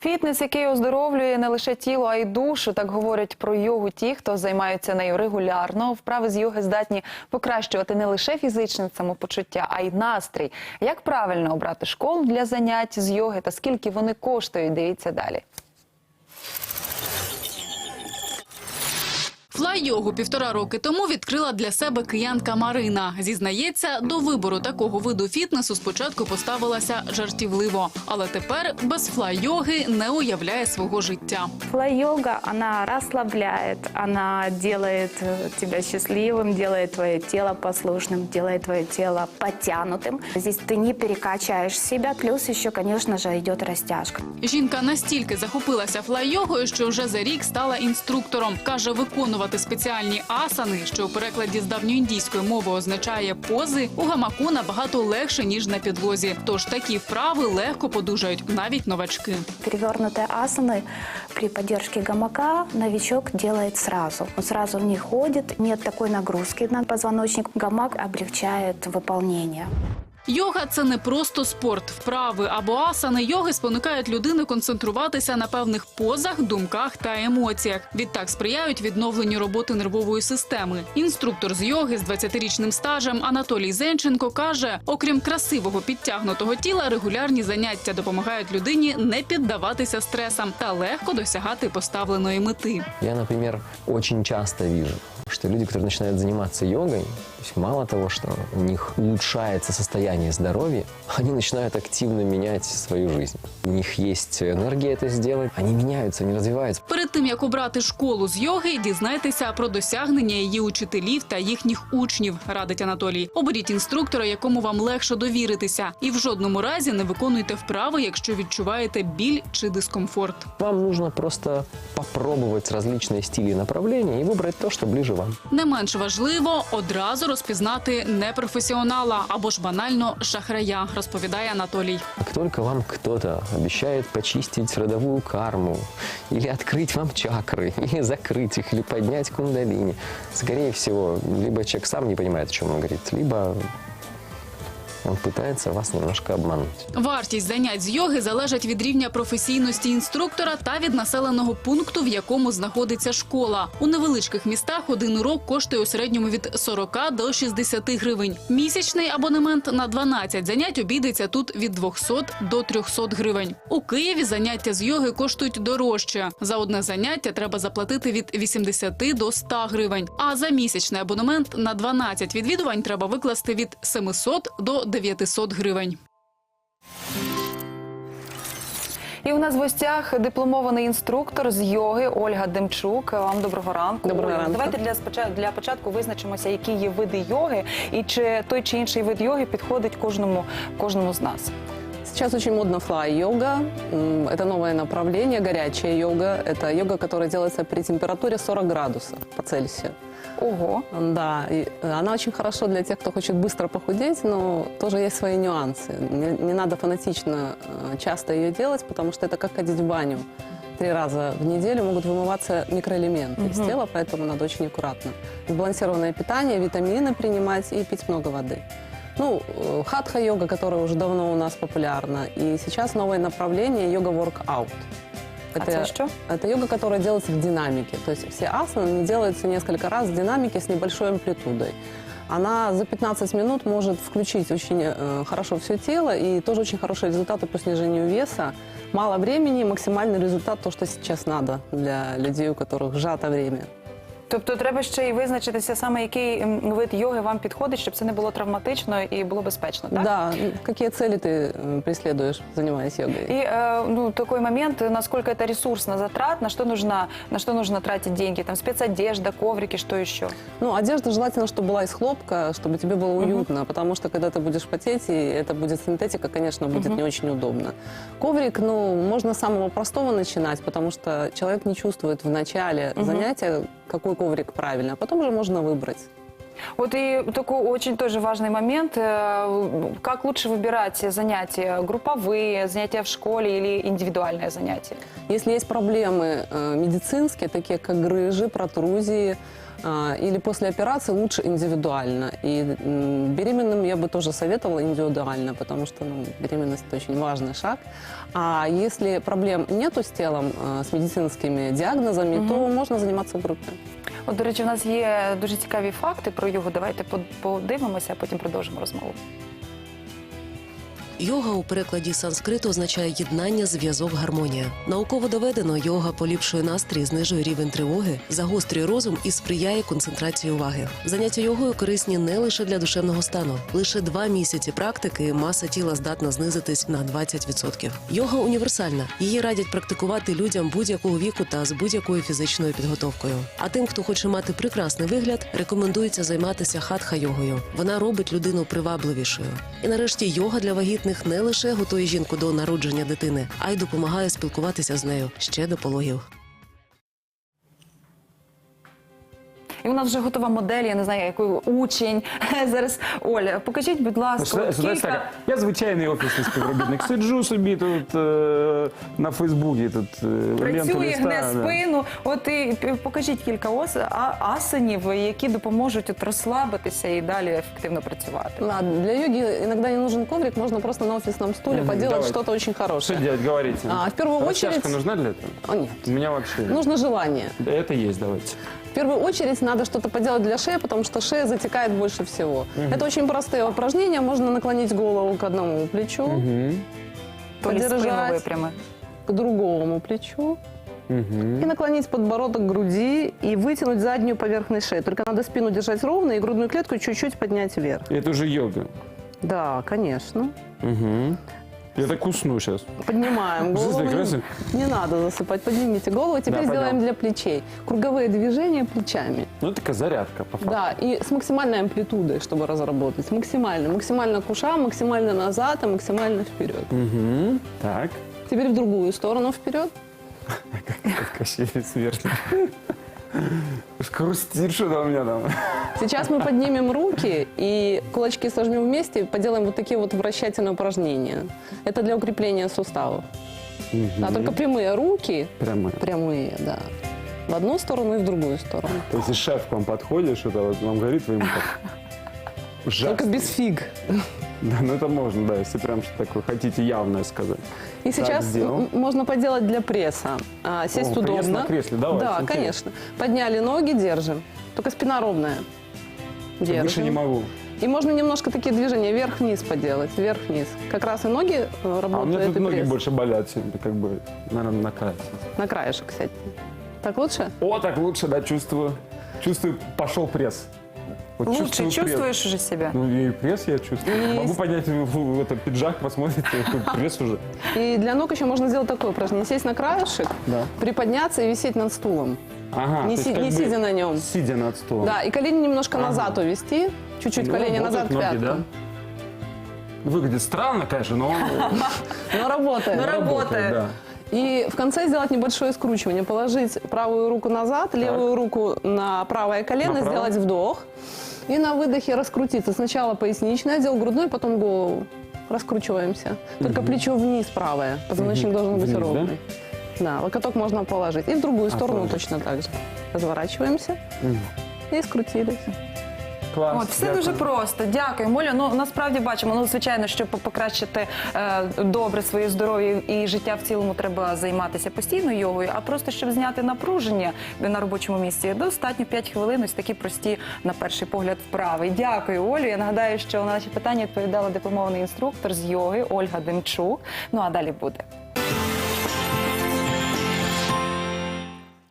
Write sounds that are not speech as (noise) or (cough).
Фітнес, який оздоровлює не лише тіло, а й душу. Так говорять про йогу ті, хто займаються нею регулярно. Вправи з йоги здатні покращувати не лише фізичне самопочуття, а й настрій. Як правильно обрати школу для занять з йоги та скільки вони коштують? Дивіться далі. Флай-йогу півтора роки тому відкрила для себе киянка Марина. Зізнається, до вибору такого виду фітнесу спочатку поставилася жартівливо, але тепер без флай-йоги не уявляє свого життя. Флай-йога, она расслабляет, она делает э, тебя счастливым, делает твое тело послушным, делает твое тело подтянутым. Здесь ты не перекачаешь себя, плюс еще, конечно же, идет растяжка. Жінка настільки захопилася флай-йогою, що вже за рік стала інструктором. Каже, виконувати спеціальні асани, що у перекладі з давньоіндійської мови означає пози, у гамаку набагато легше ніж на підлозі. Тож такі вправи легко подужають навіть новачки. Перевернутые асаны при поддержке гамака новичок делает сразу. Он сразу в них ходит, нет такой нагрузки на позвоночник. Гамак облегчает выполнение. Йога це не просто спорт. Вправи або асани йоги спонукають людину концентруватися на певних позах, думках та емоціях. Відтак сприяють відновленню роботи нервової системи. Інструктор з йоги з 20-річним стажем Анатолій Зенченко каже: окрім красивого підтягнутого тіла, регулярні заняття допомагають людині не піддаватися стресам та легко досягати поставленої мети. Я, например, очень часто вижу, что люди, которые начинают заниматься йогой, то есть мало того, что у них улучшается состояние здоровья, (laughs) они начинают активно менять свою жизнь. У них есть энергия это сделать, они меняются, они развиваются. Перед тим як обрати школу з йоги, дізнайтеся про досягнення її учителів та їхніх учнів, радить Анатолій. Оберіть інструктора, якому вам легше довіритися, і в жодному разі не виконуйте вправи, якщо відчуваєте біль чи дискомфорт. Вам нужно просто попробовать различные стили и направления и выбрать то, что ближе вам. Не менш важливо одразу розпізнати непрофесіонала або ж банально шахрая, розповідає Анатолій. Как только вам кто-то обещает почистить родовую карму, или открыть вам чакры, или закрыть их, или поднять кундалини, скорее всего, либо человек сам не понимает, о чем он говорит, либо он пытается вас немножко обмануть. Вартість занять з йоги залежить від рівня професійності інструктора та від населеного пункту, в якому знаходиться школа. У невеличких містах один урок коштує у середньому від 40 до 60 гривень. Місячний абонемент на 12 занять обійдеться тут від 200 до 300 гривень. У Києві заняття з йоги коштують дорожче. За одне заняття треба заплатити від 80 до 100 гривень. А за місячний абонемент на 12 відвідувань треба викласти від 700 до 900 гривень. І у нас в гостях дипломований інструктор з йоги Ольга Демчук. Вам доброго ранку. Доброго ранку. Давайте для спочатку для початку визначимося, які є види йоги, і чи той чи інший вид йоги підходить кожному кожному з нас. Сейчас очень модно флай-йога. М, Это новое направление, горячая йога. Это йога, которая делается при температуре 40 градусов по Цельсию. Ого. Да, и она очень хорошо для тех, кто хочет быстро похудеть, но тоже есть свои нюансы. Не, не надо фанатично э, часто ее делать, потому что это как ходить в баню. Три раза в неделю могут вымываться микроэлементы из тела, поэтому надо очень аккуратно. Сбалансированное питание, витамины принимать и пить много воды. Ну, э, хатха-йога, которая уже давно у нас популярна, и сейчас новое направление йога-воркаут. А це що? Это йога, которая делается в динамике. То есть все асаны они делаются несколько раз в динамике с небольшой амплитудой. Она за 15 минут может включить очень э, хорошо все тело и тоже очень хорошие результаты по снижению веса. Мало времени, максимальный результат то, что сейчас надо для людей, у которых сжато время. Тобто треба ще й визначитися саме, який м, вид йоги вам підходить, щоб це не було травматично і було безпечно. Так? Да, какие цели ты э, преследуешь, занимаясь йогой? И э, ну, такой момент, насколько это ресурсно затрат, на что нужно, на что нужно тратить деньги, там спецодежда, коврики, что еще? Ну, одежда желательно, чтобы была из хлопка, чтобы тебе было уютно, потому что когда ты будешь потеть, и это будет синтетика, конечно, будет не очень удобно. Коврик, ну, можно с самого простого начинать, потому что человек не чувствует в начале занятия, какой коврик правильно, потом уже можно выбрать. Вот и такой очень тоже важный момент. э, Как лучше выбирать занятия? Групповые, занятия в школе или индивидуальные занятия? Если есть проблемы э, медицинские, такие как грыжи, протрузии, а, или после операции лучше индивидуально. И м, беременным я бы тоже советовала индивидуально, потому что ну, беременность это очень важный шаг. А если проблем нету с телом, э, с медицинскими диагнозами, то можно заниматься в группе. От, до речі, у нас є дуже цікаві факти про його. Давайте подивимося, а потім продовжимо розмову. Йога у перекладі санскриту означає єднання, зв'язок, гармонія. Науково доведено, йога поліпшує настрій, знижує рівень тривоги, загострює розум і сприяє концентрації уваги. Заняття йогою корисні не лише для душевного стану. Лише два місяці практики маса тіла здатна знизитись на 20%. Йога універсальна. Її радять практикувати людям будь-якого віку та з будь-якою фізичною підготовкою. А тим, хто хоче мати прекрасний вигляд, рекомендується займатися хатха-йогою. Вона робить людину привабливішою. І нарешті йога для вагітних не лише готує жінку до народження дитини, а й допомагає спілкуватися з нею ще до пологів. І у нас вже готова модель, я не знаю, який учень. (laughs) Зараз Оля, покажіть, будь ласка, Сюда- от сюда кілька... так. Я звичайний офісний співробітник. Сиджу собі тут е, на Фейсбуці, тут е, ленту Працює, листаю, гне да. спину. От і п- покажіть кілька ос, а, асанів, які допоможуть от розслабитися і далі ефективно працювати. Да, для йоги иногда не нужен коврик, можно просто на офисном стуле Мгм, поделать давайте. что-то очень Что хорошее. делать, говорите? А, в первую Растяжка очередь- нужна для этого? О, нет. У меня вообще. Нужно желание. Да, Это есть, давайте. В первую очередь надо что-то поделать для шеи, потому что шея затекает больше всего. Это очень простые упражнения. Можно наклонить голову к одному плечу, спину подержать. випрями. к другому плечу Мгм. и наклонить подбородок к груди и вытянуть заднюю поверхность шеи. Только надо спину держать ровно и грудную клетку чуть-чуть поднять вверх. Это уже йога. Да, конечно. Угу. Я так усну сейчас. Поднимаем Здесь голову. красиво. Не надо засыпать. Поднимите голову. Теперь Да, сделаем поднял. для плечей. Круговые движения плечами. Ну, такая зарядка, по факту. Да, и с максимальной амплитудой, чтобы разработать. Максимально. Максимально к ушам, максимально назад, и максимально вперед. Угу. Так. Теперь в другую сторону вперед. (laughs) Как кощей смертный. (laughs) Хрустит что-то у меня там. Сейчас мы поднимем руки и кулачки сожмем вместе, поделаем вот такие вот вращательные упражнения. Это для укрепления суставов. Да, только прямые руки, Прямо. прямые, да. В одну сторону и в другую сторону. То есть, если шеф к вам подходит, что-то вот вам говорит, вы ему так... Только Ужасно. без фиг. Да, ну это можно, да, если прям что такое хотите явное сказать. И сейчас сделал. можно поделать для пресса. А, сесть О, пресс удобно. на кресле, давайте, Да, интересно. конечно. Подняли ноги, держим. Только спина ровная. Держим. Выше не могу. И можно немножко такие движения вверх-вниз поделать, вверх-вниз. Как раз и ноги э, А у работают, меня тут ноги пресс. больше болят как бы, наверное, на край. На краешек сядь. Так лучше? О, так лучше, да, чувствую. Чувствую, пошел пресс. Вот Лучше чувствую пресс. чувствуешь уже себя? Ну, и пресс я чувствую. И- Могу поднять (laughs) этот пиджак, посмотрите, (laughs) пресс уже. И для ног еще можно сделать такое упражнение. Сесть на краешек, Да. приподняться и висеть над стулом. Ага. Не си- не сидя на нем. Сидя над столом. Да, и колени немножко Ага. назад увести. Чуть-чуть Ну, колени назад ноги, пятку. да? Выглядит странно, конечно, но (laughs) Но работает. Но работает. И в конце сделать небольшое скручивание. Положить правую руку назад, левую руку на правое колено, сделать вдох. И на выдохе раскрутиться. Сначала поясничный отдел, грудной, потом голову. Раскручиваемся. Только плечо вниз правое. Позвоночник должен быть Вниз, да? ровный. Да? локоток можно положить. И в другую сторону положить. точно так же. Разворачиваемся Мгм. и скрутились. Класс. От все дякую. дуже просто. Дякую, Моля. Ну насправді бачимо. Ну звичайно, щоб покращити е, добре своє здоров'я і життя в цілому, треба займатися постійно йогою. А просто щоб зняти напруження на робочому місці, достатньо 5 хвилин. Ось такі прості на перший погляд вправи. Дякую, Олю. Я нагадаю, що на наші питання відповідала дипломований інструктор з йоги Ольга Демчук. Ну а далі буде.